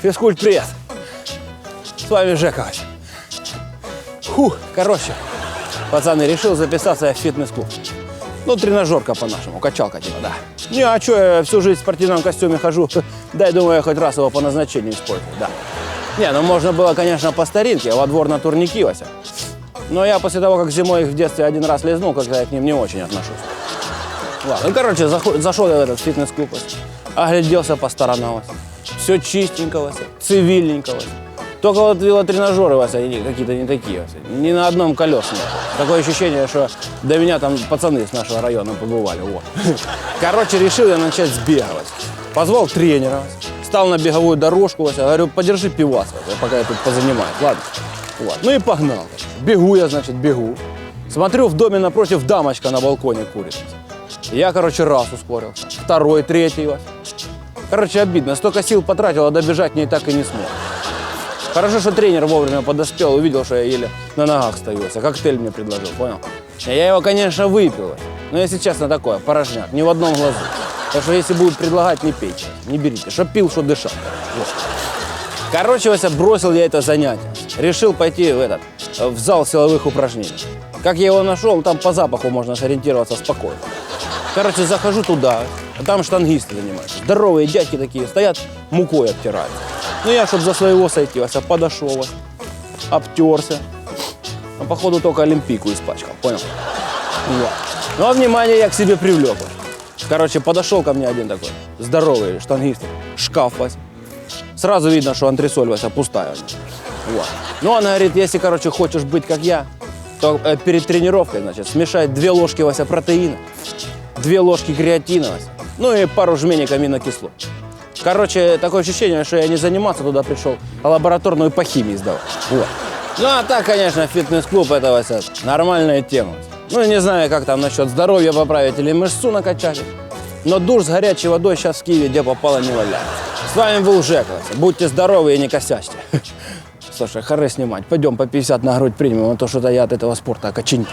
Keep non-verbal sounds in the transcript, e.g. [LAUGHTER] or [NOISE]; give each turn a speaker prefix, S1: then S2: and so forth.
S1: Физкульт, привет. С вами Жека. Вася. Фу, короче, пацаны, решил записаться в фитнес-клуб. Ну, тренажерка по-нашему, качалка типа, да. Не, а что, я всю жизнь в спортивном костюме хожу. [LAUGHS] Дай, думаю, я хоть раз его по назначению использую, да. Не, ну можно было, конечно, по старинке, во двор на турники, Вася. Но я после того, как зимой их в детстве один раз лизнул, как-то я к ним не очень отношусь. Ладно, ну, короче, зашел я в этот фитнес-клуб, огляделся по сторонам. Все чистенько, Вася, цивильненько, Вася. Только вот велотренажеры, Вася, они какие-то не такие, Вася. Ни на одном колесе нет. Такое ощущение, что до меня там пацаны с нашего района побывали, вот. Короче, решил я начать сбегать. Позвал тренера. Стал на беговую дорожку, Вася. Говорю, подержи пивас, Вася, пока я тут позанимаюсь, ладно? Вот. Ну и погнал. Бегу я, значит, бегу. Смотрю, в доме напротив дамочка на балконе курит. Я, короче, раз ускорился. Второй, третий. Вася. Короче, обидно. Столько сил потратил, а добежать к ней так и не смог. Хорошо, что тренер вовремя подоспел, увидел, что я еле на ногах стою. Вася. Коктейль мне предложил, понял? Я его, конечно, выпил. Но если честно, такое, порожняк, ни в одном глазу. Так что если будут предлагать, не пейте, не берите. Что пил, что дышал. Вот. Короче, Вася, бросил я это занятие. Решил пойти в этот, в зал силовых упражнений. Как я его нашел, там по запаху можно сориентироваться спокойно. Короче, захожу туда, а там штангисты занимаются. Здоровые дядьки такие, стоят, мукой обтирают. Ну я, чтобы за своего сойти, Вася, подошел, обтерся. А походу только олимпийку испачкал, понял? Вот. Ну а внимание я к себе привлек. Короче, подошел ко мне один такой, здоровый штангист, шкаф, Вася. Сразу видно, что антресоль, Вася, пустая. Вот. Ну, она говорит, если, короче, хочешь быть как я, то э, перед тренировкой, значит, смешай две ложки, Вася, протеина, две ложки креатина, Вася, ну и пару жменек аминокислот. Короче, такое ощущение, что я не заниматься туда пришел, а лабораторную по химии сдавать. Вот. Ну, а так, конечно, фитнес-клуб это, Вася, нормальная тема. Ну, не знаю, как там насчет здоровья поправить или мышцу накачать. Но душ с горячей водой сейчас в Киеве, где попало, не валяется. С вами был Жека. Будьте здоровы и не косячьте. [LAUGHS] Слушай, хоры снимать. Пойдем по 50 на грудь примем, а то что-то я от этого спорта окоченился.